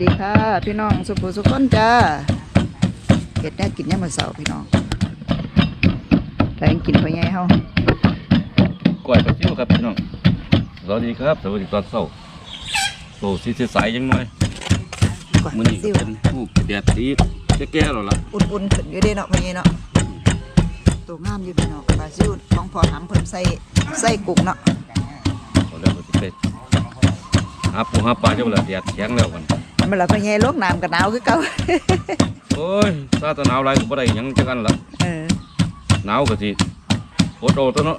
ดีค่ะ พี่น้องสุภูสุขคนจ้าเห็ดแน่กินยามมื้อเสาร์พี่น้องแต่ยังกินพ่อใหญ่เฮาก้อยปลาซิวครับพี่น้องสวัสดีครับสวัสดีตอนเช้าโตสีสายยังน้อยก่อนมื้อนี้ซิก็วเป็นผู้แดดดีแก่ๆแล้วล่ะอุ่นๆขึ้นอยู่เด้เนาะพ่อใหญ่เนาะตัวงามอยู่พี่น้องปลาซิวของพอหำเพิ่นใส่ใส่กุ้งเนาะเอาแล้วก็สิไปหาปูหาปลาจังละแดดแข็งแล้วกันเมื่อไหร่พ่อใหญ่ลงน้ำก็หนาวคือเก่าโอ้ยซาแตะหนาวหลายก็บ่ได้หยังจักอันละเออหนาวก็สิอดเอาตัวเนาะ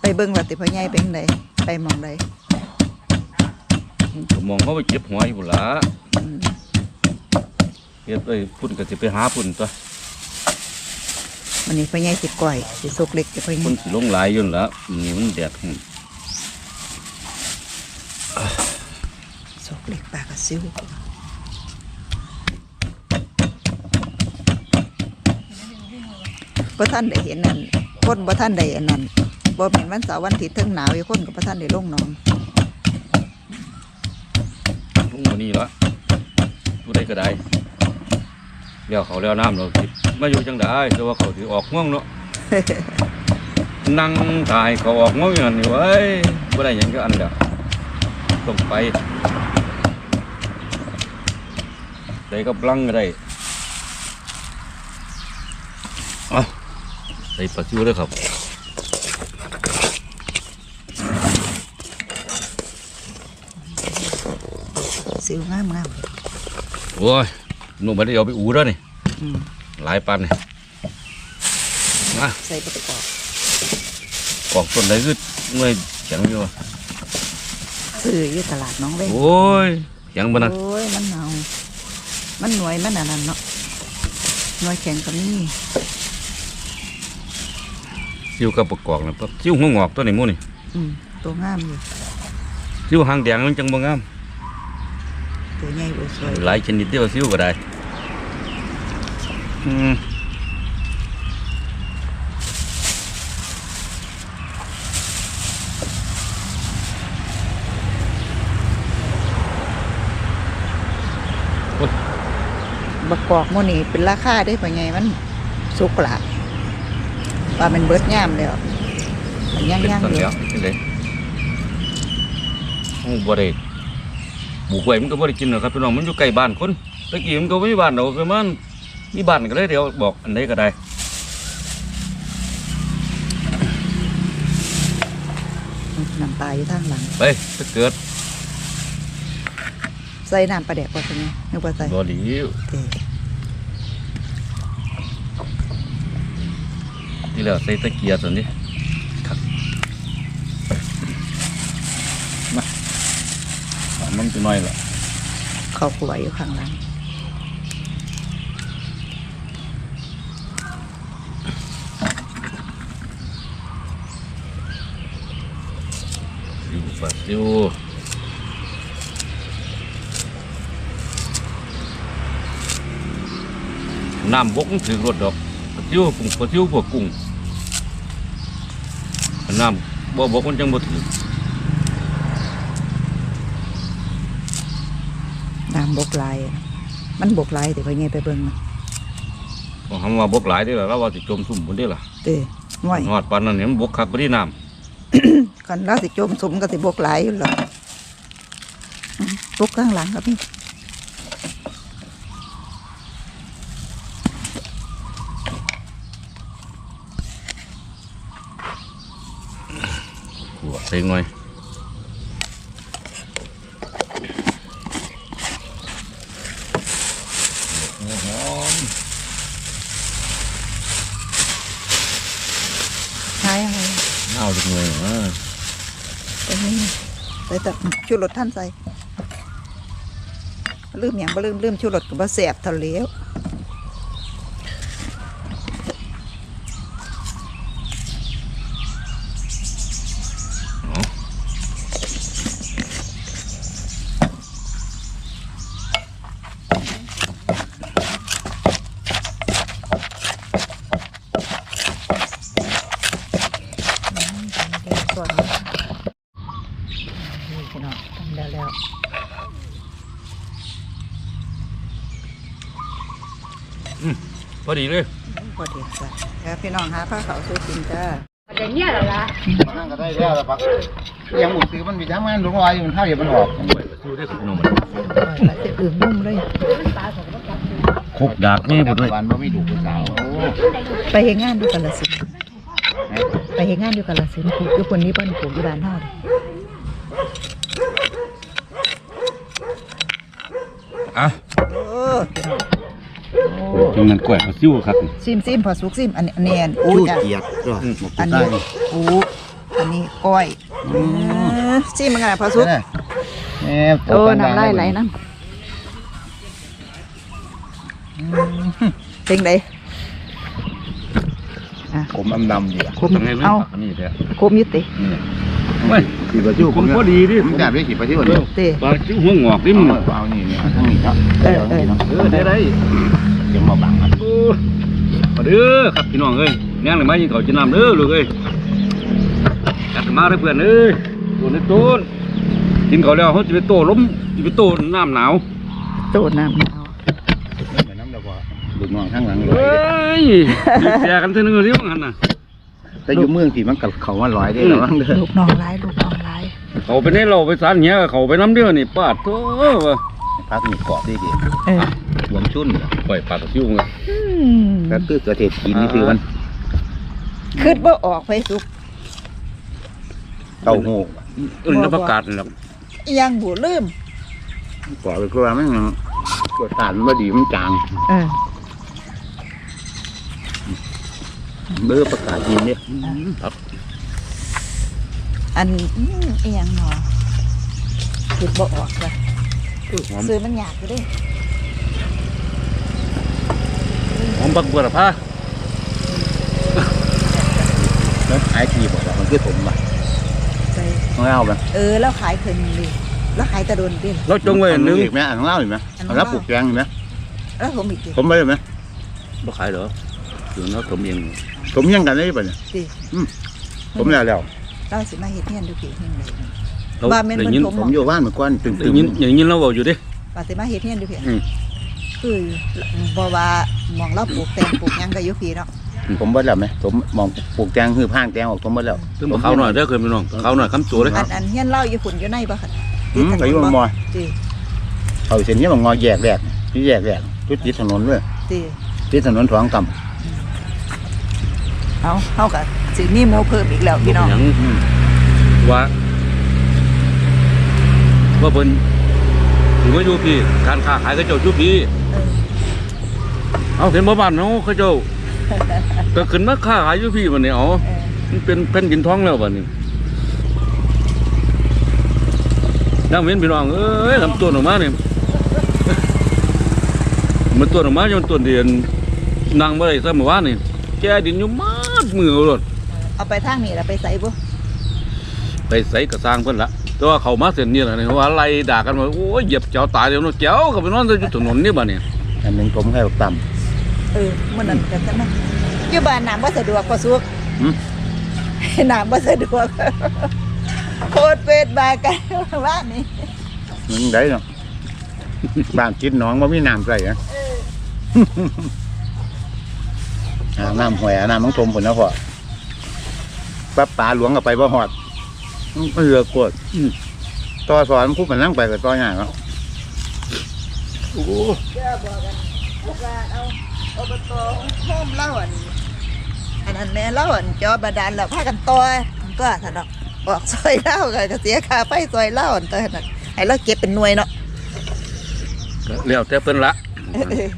ไปเบิ่งว่าติพ่อใหญ่เป็นจังไดไปหมองใดก็มองเขาไปเจ็บหัวอยู่พุ่นล่ะอืมเฮ็ดไปพุ่นก็สิไปหาพุ่นตัววันนี้พ่อใหญ่สิก้อยสิสุกเล็กจะพ่อใหญ่พุ่นสิลงหลายอยู่นั่นล่ะนี่มันแดดแห้ง สุกเล็ กปลากระซิวบ่ท่านได้เห็นนั่นคนบ่ท่านได้อันนั้นบ่แม่นวันเสาร์วันอาทิตย์เทั้งหนาวอยู่คนก็บ่ท่านได้ลงหนองลงมานี่ละผู้ใดก็ได้เลี้ยวเขาเลี้ยวน้ำเราสิมาอยู่จังได้แต่ว่าเขาถือออกง่วงเนาะนั่งถ่ายเขาออกง่วงอย่างนี้เว้ยบ่ได้หยังก็อันเดียวต้องไป ได้กับลังก็ได้เอาใส่ปลาซิวเลยครับซิวงามงามโอ้ยหนุ่มไม่ได้เอาไปอูแล้วนี่อืมหลายปันนี่มาใส่ประกอบกอกต้นไหนคือเมื่อยแข็งอยู่วะซื้ออยู่ตลาดน้องเว้ยโอ้ยแข็งบ่นะโอ้ยมันหนาว มันหน่วยมันอันนั้นเนาะหน่วยแข็งก็มีซิวกับประกอบนะซิวหัวงอกตัวนี้หมู่นี่อืมตัวงามอยู่ซิวหางแดงมันจังบ่งามตัวใหญ่บ่สวยหลายชนิดเดียวซิวก็ได้อืม บักกอกหมื้นี้เป็นราคาได้ป่ะไงมันสุกละว่ามันเบิดย่ามแล้วมันย่างเป็นย่างต้นอยู่แล้วนี่เลยโอ้บ่ได้ปลูกไว้มันก็บ่ได้กินหรอกครับพี่น้องมันอยู่ใกล้บ้านคนตะกี้มันก็บ่มีบ้านดอกประมาณมีบ้านก็เลยเดี๋ยวบอกอันใดก็ได้น้ำปลาอยู่ทางหลังไปถ้าเกิด ใส่น้ำปลาแดกว่าเป็นไงนึกว่าใส่บ่ดีเออที่แล้วใส่ตะเกียบตัวนี้ครับมามันจะน้อยละข้าวกล้วยอยู่ข้างหลังอยู่ปัดอยู่ น้ำบกมันถือรถดอกปัดอยู่กุ้งปัดอยู่พวกกุ้งน้ำบ่บกมันจังบ่ถือน้ำบกลายอะมันบกลายแต่พ่อไงไปเบิ่งนะบ่คำว่าบกหลายเด้อล่ะเราว่าสิจมซุ่มพุ่นเด้อล่ะเต้ห่วยฮอดปานนั้นเนี่ยมันบกคักบ่ได้น้กันเราสิจมสมก็สิบกหลายอยู่หรอกอืมบกข้างหลังครับพี่ หัวใส่หน่อยหอมหายอะไรๆเอาจังเลยอะตรงนี้ใส่แต่ชูรสท่านใส่ลืมอย่างบ่ลืมลืมชูรสกับบ่แสบเท่าเสียวก่อนนี่พี่น้องทำได้แล้ว อดีเลยพอดีจ้ะแล้วพี่น้องหาผ้าขาวสู้กินจ้าเดี๋ยวเนี้ยเหรอล่ะนั่งก็ได้แล้วละปักยังหมุดซื้อมันมีทั้งมันหลงลอยมันเท่าอย่ามันออกผมไปสู้ได้สุดนมมันแต่จะอื่นนุ่มเลยคุกดากนี่หมดเลยวันบ่มีดูผู้สาวโอ้ไปเฮดงานดูกันละสิไปเฮดงานดูกันละสิปลูกอยู่คนนี้บ้านปลูกอยู่บ้านเฮาเด้อะ โอ้พี่น้องโอ้ตรงนั้นกล้วยเขาซิ้วครับซิมซิมพอสุกซิมอันนี้อันนี้อันอู้ชู้จ้ะเกียดด้วยหมดอันได้นี้อู้อันนี้ก้อยเออซิมมันไงพอสุกแม่โอ้น้ำลายไหลน้ำเป็นไงอะผมอำดำดีอะคมยังไงเรื่องเอาปากอันนี้แท้คมอยุติไม่ขี่ไปชู้ผมพอดีดิผมจับได้ขี่ไปที่วันนี้เต้ปลาจิ้วหัวงอกดินี่มึมังนเอานี่นี่ทั้งนี้ครับเออเออเออได้ได้เดี๋ ยวมาบังมันโอ้มาเด้อครับพี่น้องเอ้ยแน่งเลยมายิงเขาจะนำเด้อลูกเอ้ยจัดมาเด้อเพื่อนเอ้ยตัวในต้นกินเขาแล้วเขาจะไปโตล้มจะไปโตน้ำหนาวโตน้ำเอาเหมือนน้ำดอกบัวลูกน้องข้างหลังเลเฮ้ยยดีแจกันเท่านึงที่ว่างั้นน่ะแต่อยู่เมืองที่มันกับเขาว่าลอยได้หรอบ้างเด้อลูกน้องร้ายลูกน้องร้ายเขาไปในเราไปสารเหี้ยเขาไปน้ำเดียวนี่ปาดโถ่วะ พักนี่เกาะได้ดีเออหวมชุ่นปล่อยปาดซิ่วไงอืมแล้วคือเกิดเหตุกินนี่คือมันคิดว่าออกไปสุกเต้าหู้เอื่นน้ำประกาศนี่แหละอิหยังบูลืมก่อไปกลัวมันกดตานมันบ่ดีมันจางเออเบื่อประกาศยินเนี่ยครับอันอืมอิหยังหนอคิดว่าออกเลย หอมซื้อมันยากอยู่เดิหอมบักบัวละพาแล้วขายทีบอกว่ามันคือผมอะใส่ของเราแบบเออแล้วขายเคยดิแล้วขายตะโดนดิเราจงไว้อันหนึงอีกไหมอันของเราอีกไหมอันขเอาองเราแล้วปลูกแกงอีกไหมแล้วผมอีกดิผมไปเลยไหมบ่ขายเหรอเดี๋ยวเราผมเองผมยังกันได้ป่ะเนี่ยดิผมแล้วแล้วเราสิมาเฮ็ดเฮียนดูกี่เฮียนเลยเรา ว่าแม่นได้มันยินผมผมอยู่บ้านเมื่อก่อนตึงได้ยินอย่างยินเราบอกอยู่ดิว่าสิมาเฮ็ดเฮียนดูกี่อืม คือบ่ว่าหมองเราปลูกแตงปลูกหยังก็อยู่พี่เนาะๆผมเบิดแล้วไหมผมมองปลูกแตงคือพางแตงออกผมเบิดแล้วถึงบอกเขาหน่อยเด้อเคยพี่น้องเขาหน่อยคำตัวเลยอันอันเฮียนเล่าอยู่ฝุ่นอยู่ในบ่ค่ะอืมอายุมันมอยติเขาเส้นนี้มันงอแยกแยกนี่แยกแยกจุดติดถนนเลยติติดถนนสองต่เอาเฮาก็สิมีหมูเพิ่มอีกแล้วพี่น้องอย่างำอืมว่า ว่าเพิ่นถือว่าอยู่พี่การค้าขายเขาเจ้าอยู่พี่เออเอาเห็นบ่บ้านเนาะเขาเจ้าก็ขึ้นมาค้าขายอยู่พี่บัดนี้เอาเออมันเป็นแผ่นดินท้องแล้วบัดนี้ดังเว้นพี่น้องเอ้ยลำต้นออกมาเนี่ยมันต้นออกมาจนต้นเดียนนั่งบ่ได้ซะเมื่อวานนี่แกดินอยู่มาดมือเอารถเอาไปทางนี้แล้วไปใส่บ่ไปใส่กระสร้างเพิ่นละ แต่ว่าเขามาเส้นนี้แหละนี่ว่าไล่ด่ากันว่าโอ้ยเหยียบเจ้าตายเดี๋ยวเนาะเจ้าก็ไปนอนอยู่ถนนนี่บัดนี้อันหนึ่งผมให้ต่เออมื้อนั้นก็จังนั้นอยู่บ้านน้ำบ่สะดวกพอสุกำอืมน้ำบ่สะดวกโคตรเป็ดบากันว่านี่มันได้เนาะ บ้านคิดหน้องว่ามีน้ำใส่อะอาบน้ำหวยอาบน้ำมังทมผลนะพ่อปั๊บปลาหลวงกับไปบ่หอด มันเรือกวดอืมต่อสอนผู้มันนั่งไปกับต่อหยางแล้วโอ้เจ้าบอกกันพวกว่าเอาอบตโฮมเล่าอันอันนั้นแม่เล่าอันจอบาดาลแล้วพากันต่อก็ถ้าดอกออกซอยเล่าก็ก็เสียค่าไฟซอยเล่าอันตอนนั้นให้เราเก็บเป็นหน่วยเนาะก็แล้วแต่เพิ่นละเออ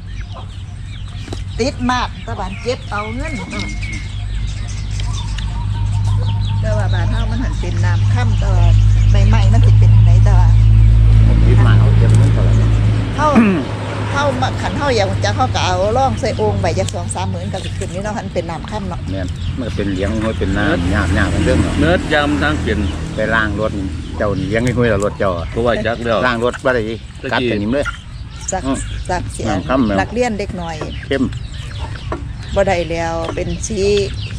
ติดมากตะบานเก็บเอาเงิน แต่ว่าบ้านเฮามันหันเป็นน้ำค่ำแต่ว่าใหม่ๆมันสิเป็นไหนแต่ว่าผมคิดมาเขาเก็บเงินเท่าไหร่เฮาเฮามาขันเฮาอยากจะเฮาก็เอาล่องใส่โอ่งใบจักสองสามหมื่นก็สิขึ้นนี่เนาะหันเป็นน้ำค่ำเนาะเนี่ยมันก็เป็นเลี้ยงห้วยเป็นน้ำหยาบหยาบเป็นเรื่องเนาะเนื้อยามทางเปลี่ยนไปล้างรถเจ้านี่เลี้ยงให้ห้วยแล้วรถเจ้าอะเพราะว่าจักแล้วล้างรถบ่ได้กัดกันนิ่มเลยสักอืมสักเสียน้ำค่ำแล้วนักเรียนเด็กหน่อยเข้มบ่ได้แล้วเป็นชี้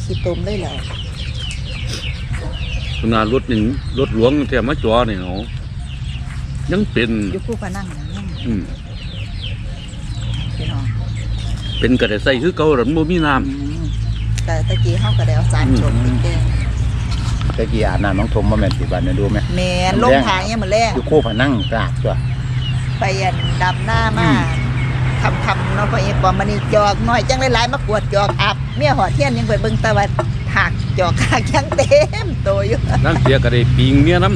ขี้ตุ่มได้แล้ว ขนาดรถนี่รถหลวงแถมมาจอนี่เนาะยังเป็นอยู่คู่พนังอย่างนี้อืมพี่น้องเป็นกระได้ใส่คือเก่าหรือบ่มีน้แต่ตะกี้เฮาก็ได้เอาสารชนไปแกงตะกี้อาบน้ำน้องทมมาแม่นสิบันเนี่ยดูไหมแม่นลงทางเนี่ยามมันแรงอยู่คู่ผนังกราบตัวไปอันดำหน้ามา คำคำๆเนาะพ่อเอกบอกมันนี่จอกน้อยจังหลายๆมากวดจอกอับเมียหอเทียนยังไปเบิ่งตะวันหักจอกหักยังเต็มโตอยู่ำนั่นเสียกระได้ปิงเมียน้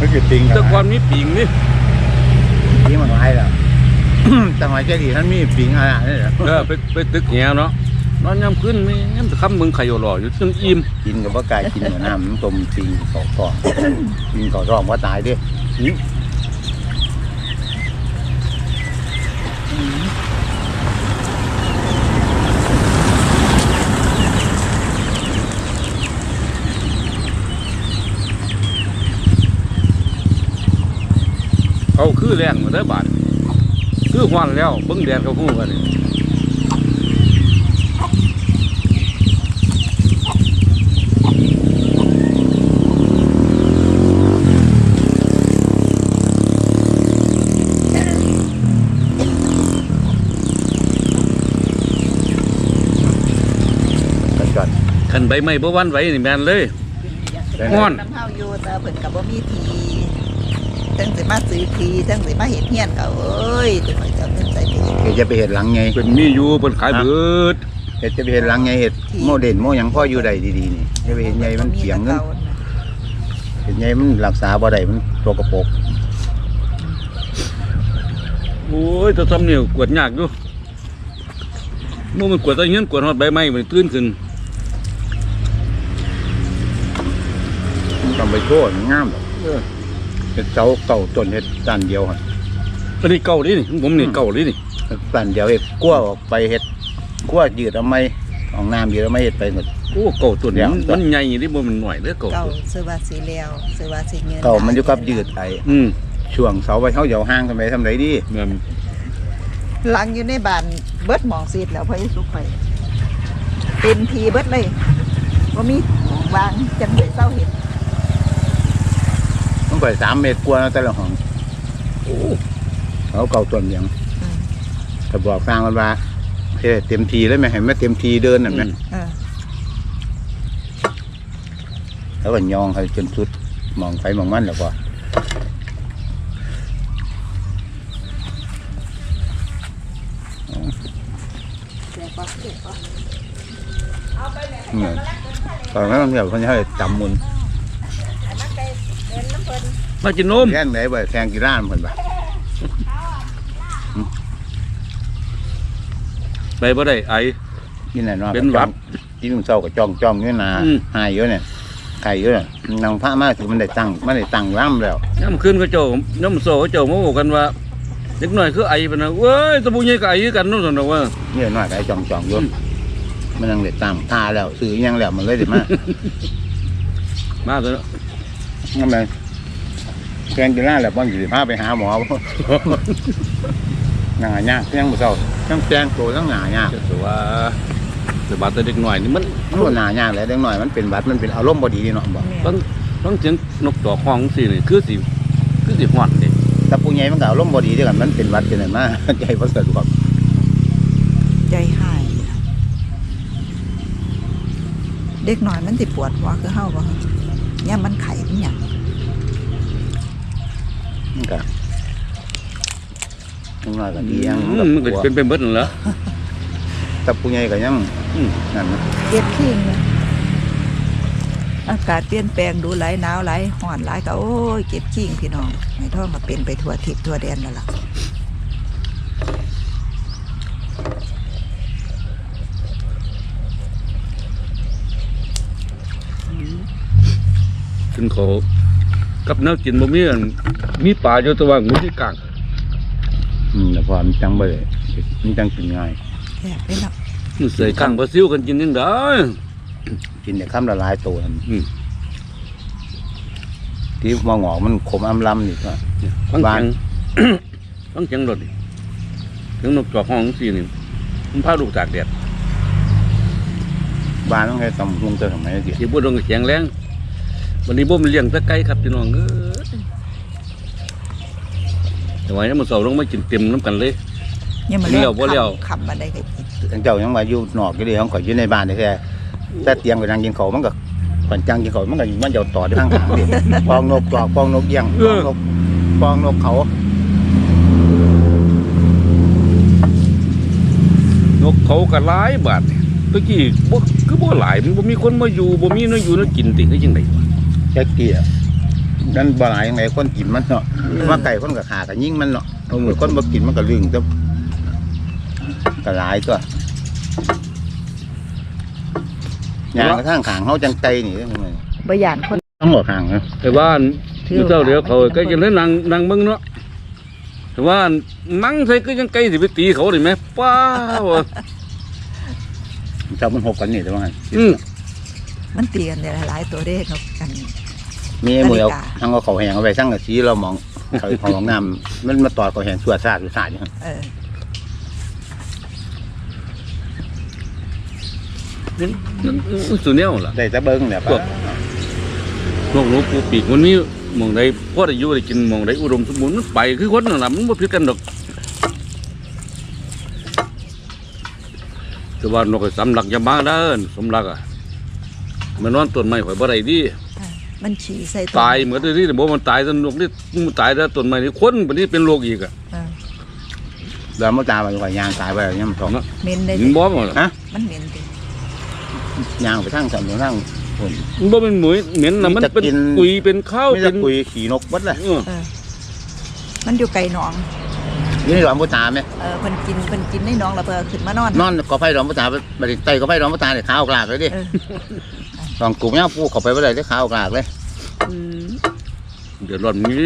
ก็คือติงำแต่ก่อนมีปิงนี่ที่มันไว้แล้วจังหวะเจดีท่านมีปิงอะไรนี่แหละเออไปไปตึกแหวเนาะนอนยามขึ้นมียามคำมึงไข่อยู่รออยู่จนอิ่มกินกับว่ากายกินกับน้ำน้ำต้มปิงเขาทองปิงเขาทองว่าตายเด้วย คือแรงมาได้อบาดคือหวานแล้วเบิ่งแดดเขาฮู้กันนี่กันก่อนคันใบไม้บ่หวันไหวนี่แม่นเลยฮ้อนน้ำเฮาอยู่แต่เพิ่นก็บ่มีที ทั้งสิมาซื้อทีทั้งสิมาเฮ็ดเฮียนก็เอ้ยจะมาจะเอาเงินใส่ไปเฮ็ดเฮ็ดจะไปเห็ดหลังไงเป็นมีอยู่เพิ่นขายเบิดเห็ดจะไปเห็ดหลังไงเห็ดที่โมเด่นโมหยังพ่ออยู่ใดดีๆนี่จะไปเห็ดไงมันเสียงเงินเห็ดไงมันรักษาบ่ได้มันตัวกระโปกโอ้ยแตะซ้ำนี่กวดยากอยู่มื้อมันกวดแตะเฮียนกวดฮอดใบไม้มันตื่นขึ้นต้องไปโทษมันงามดอกเห็ด เสาเก่าต้นเห็ดตันเดียวหั่นอันนี้เก่าดินี่ของผมนี่เก่าดินี่ตันเดียวเห็ดกั้วออกไปเห็ดกั้วยืดเอาไม้ของน้ำยืดเอาไม้เห็ดไปหมด โอ้เก่าตัวนี้เดี๋ยวมันใหญ่ดิบ่มันหน่อยเด้อเก่าเก่าตัวซื้อว่าสีแล้วซื้อว่าสีเงินเก่ามันอยู่กับยืดไอ้อืมช่วงเสาไปเขาเหยาห้างทำไมทำไรดีแม่นหลังอยู่ในบ้านเบิดหมองซีดแล้วพ่อเอกสุขไปเป็นทีเบิดเลยบ่มีหม้องวางจังได๋เศร้าเฮ็ด มันไปสามเมตรกว่าแล้วแต่ละห้องโอ้เขาเก่าต้นเดียงอืมถ้าบอกฟังมันว่าเฮ็ดเต็มทีเลยไหมเห็นไหมเต็มทีเดินน่ะไหมอืมเออแล้วก็ยองให้จนสุดมองไปมองมันแล้วก็แต่ก็เก็บก็เนี่ยตอนนั้นเนี่ยเขาจะให้จำมุน อันนั้นไปเดินน้ำเพิ่น มากินนมแข่งไหนไปแข่งกีฬาเหมือนปะไปบ่ได้ไอนี่แหละเนาะเป็นหวัดที่ลุงเศร้าก็จ้องจ้องอยู่นาอืม หายเยอะเนี่ยไก่เยอะเนี่ยนางพระมากคือมันได้ตังค์มันได้ตังค์ร่ำแล้วย่ำขึ้นเขาเจ้าย่ำโซ่เขาเจ้ามาบอกกันว่าเด็กน้อยคือไอปะนะเว้ยตะบูใหญ่ก็ไอคือกันเนู่นสนอกว่า เนี่ยน้อยไก่จ้องจ้องอยู่อืม มันยังได้ตังค์ท่าแล้วซื้ออิหยังแล้วมันเลยได้มา มาเถอะนั่นเลย แข่งกีฬาแล้วบอลอยู่พาไปหาหมอหงายากยังบ่เศร้าทั้งแจงโตทั้งหงายากแต่ว่าแต่บาดแต่เด็กน้อยนี่มันมันบ่หนายากแหล้วเด็กน้อยมันเป็นบัดมันเป็นอารมณ์บ่ดีนี่เนาะบอกแม่ต้องต้องเสียงนกต่อห้องสินี่คือสิคือสิหวานเด็แต่ผู้ใหญ่มันก็อารมณ์บ่ดีด้วยกันมันเป็นบัดเป็นอะไรมาใจบ่สะดวกใจหาย เด็กหน่อยมันสิปวดหัวคือเฮาบ่เนี่ยามมันไข้มันหยัง มันก็ทั้งน้อยก็ดียังอืมมันก็เป็นเป็นเบิดนั่นแหละแต่ผู้ใหญ่ก็ยังอืม นั่นนะเก็บขี้งเนี่ยอากาศเปลี่ยนแปลงดูหลายหนาวหลายร้อนหลายก็โอ้ยเก็บขี้งพี่น้องให้ท้องก็เป็นไปทั่วทิศทั่วแดนแล้วล่ะกินเขาว กับแน้ำกินบ่มีอันมีปลาอยู่แตัวางูที่กลางอืมแต่พอมันจังบ่ได้มันจังกินง่ายแซ่บเลยเนาะมันใส่ข้างปลาซิวกันกินยังได้กินแต่คำละหลายตัวนั่นอืมที่มองออกมันขมอำลำนี่ก็ ฟังบ้าเสีนยง ฟังเสียงรถดิเสียงนกจอกห้องสินี่มันพาลูกตากแดดบ้านต้องให้ตำลุงเจอทำไมสิที่บ่ดงก็แข็งแรง วันนี้บ่มนเลี้ยงตะไคร้ครับพี่น้องเอ้ยแต่ว่าเนี่ยมันเสาร์ลงมากินเต็มน้ำกันเลย ยังมาเลี้ยวบ่เลี้ยวคำมาได้ก็กินเจ้ายังมาอยู่นอกอยู่ดีของข่อยอยู่ในบ้านแท้ๆแต่เตียงไปนั่งกินข้าวมันก็ก่อนจังกินข้าวมันก็มันจะต่อที่ข้างทางดิปองนกกรอกปองนกเอี้ยงปองนกปองนกเขา นกเขาก็หลายบาทตะกี้บ่คือบ่หลายมันบ่มีคนมาอยู่บ่มีเนาะอยู่เนาะกินติคือจังไดวะ แค่เกี้ยนั่นบ่หลายยังไงคนกินมันเนาะว่าไก่คนก็ขาก็ยิงมันเนาะเอามือคนบ่กินมันก็ลึงแต่ก็หลายตัวยางกระทั่งขางเฮาจังใจนี่บ่ยานคนต้องหมดขางนะแต่ว่าอยู่เจ้าเดียวเขาก็จะเล่นนั่งนั่งเบิ่งเนาะแต่ว่านั่งใส่ก็ยังไกลสิไปตีเขาได้ไหมป้าวะเจ้ามันหกกันนี่แต่ว่างั้นอืมมันตีกันได้หลายตัวเด้นกกัน มีไอ้มือเอานาฬิกาทั้งเอาเขาแหงเอาไปสั่งกับสีเรามองเขาของน้ำมันมาตอดเขาแหงสวดสาดอยู่สาดอยู่เออนี่สุเนียวล่ะได้แต่เบิ้งเนี่ยพวกนกหนูปูปีกมันมีหมองใดพอได้อยู่ได้กินหมองใดอุดมสมบูรณ์มันไปคือคนนั่นล่ะมันบ่ผิดกันดอกแต่ว่านกไอ้สำลักอย่ามาเด้อสำลักอะมันนอนต้นไม้ข่อยบ่ได้ดี มันฉี่ใส่ตายเหมือนที่บ่มันตายจนนกนี่มันตายแล้วต้นไม้นี่คนบัดนี้เป็นโรคอีกอะเออแล้วมันตายไปก่อนยางตายไปยังมันสองเหม็นได้มันบ่บ่ล่ะฮะมันเหม็นติยางไปทั้งสำนักทั้งคนมันบ่เป็นหมุยเหม็นน่ะมันมีแต่เป็นกินกุยเป็นข้าวไม่เป็จะนคุยขี่นกวัดเลยเออเออมันอยู่ไกลหนองนี่หลอมพุตาไหมเออเพิ่นกินเพิ่นกินในหนองแล้วเพิ่นเอาขึ้นมานอนนอนก็ไผ่หลอมพุตาไปไต่ก็ไผ่หลอมพุตาเนี่ยขาวกลากเลยดิเออ ลองกลุ่มย่างปูเข้าไปไม่ได้ได้ขาวกลากเลย เดือดร้อนมี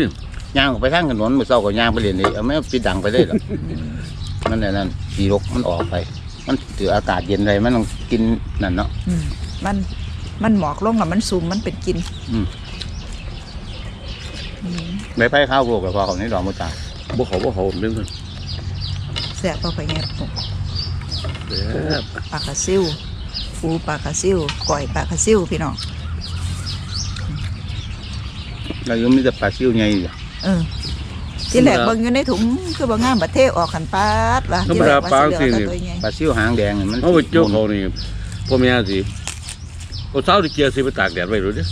ย่างออกไปทางถนนมือเศร้าก็ย่างไปเรียนเลยเอาไม่ปิดดังไปเลยหรอกมันเนี่ยนั่นขี่นกมันออกไป มันถืออากาศเย็นเลยมันต้องกินนั่นเนาะอืมมันมันหมอกลงแล้วมันซุ่มมันเป็นกินอืม อืมใบไผ่ข้าวโบกกับพอเขานี่หลอมพุตาบ่เขาบ่เขาเรื่องนั้นแซ่บบ่ค่อยแง่ปแซ่บปลากระซิว ปูปลากระซิวก้อยปลากระซิวพี่น้องเรายังมีแต่ปลาซิวใหญ่อยู่เออที่แรกเบิ่งอยู่ในถุงคือบ่งามบัดเทออกขันปาดว่ะธรรมดาปลาสิที่แรกนี่ว่าสิเหลือแต่ตัวใหญ่ปลาซิวหางแดงนี่มันเอาไปเจ้าเขานี่พ่อแม่สิเอาเช้าที่เกียร์สิไปตากแดดไว้รู้ดิ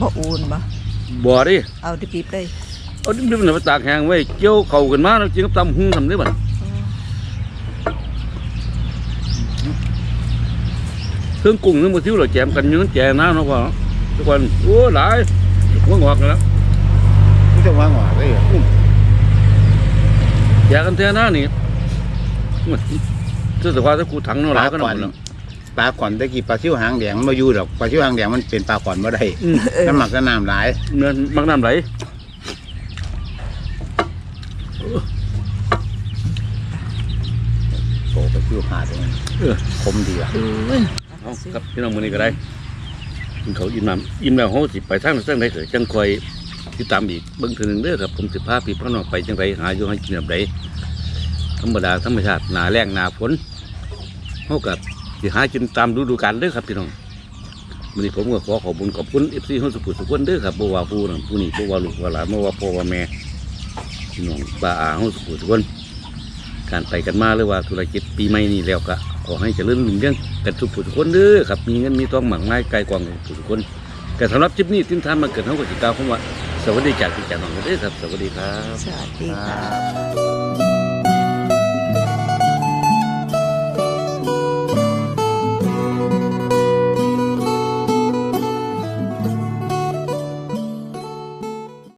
บ่อูนบ่บ่ดิเอาดิบๆเลยเอาดิบๆน่ะไปตากแห้งไว้เกี่ยวเข้ากันมาแล้วจริงกับตำหุงทำได้บัดเค รื่องกุ้งนึงบ่ทิวเราแจมกันอยู่นั่นแจน้ำเนาะพ่อเนาะทุกวันโอ้หลายหัวงอกกันแล้วไม่ต้องว่างหวานเลยแจกกันแท้หน้านี่มันคือแต่ว่าถ้ากูถังเนาะหลายก็นำเนาะปลาก่อนตะกี้ปลาซิวหางแดงมันมาอยู่ดอกปลาซิวหางแดงมันเป็นปลาก่อนมาได้อืมเออน้ำหมักก็น้ำหลายเนื้อมักน้ำไหลโตปลาซิวหาดเลยเออ คมดีอะ เอาครับพี่น้องมือนี้ก็ได้กินเขาอิ่มน้ำอิ่มแล้วเฮาสิไปทางเส้นใดเกิดจังคอยติดตามอีกเบิ่งเทื่อหนึ่งเด้อครับผมสิพาพี่พ่อน้องไปจังไดหาอยู่ให้กินแบบใดธรรมดาธรรมชาติหนาแรงหนาฝนเฮากับสิหากินตามฤดูกาลเด้อครับพี่น้องมื้อนี้ผมก็ขอขอบคุณขอบคุณ FC เฮาสุขุสุขคนเด้อครับบ่ว่าผู้นั้นผู้นี้บ่ว่าลูกว่าหลานบ่ว่าพ่อว่าแม่พี่น้องป้าอาเฮาสุขุสุขคนการไปกันมาหรือว่าธุรกิจปีใหม่นี้แล้วก็ ขอให้เจริญรุ่งเรืองกันทุกผู้ทุกคนเด้อครับมีเงินมีทองหมั่นไม้ไกลกวางทุกทุกคนแต่สำหรับคลิปนี้ทิ้งทานมาเกิดเท่ากับจิตกาวคำว่าสวัสดีจากพี่จาหน้องเด้อครับ สวัสดีครับสวัสดีครับ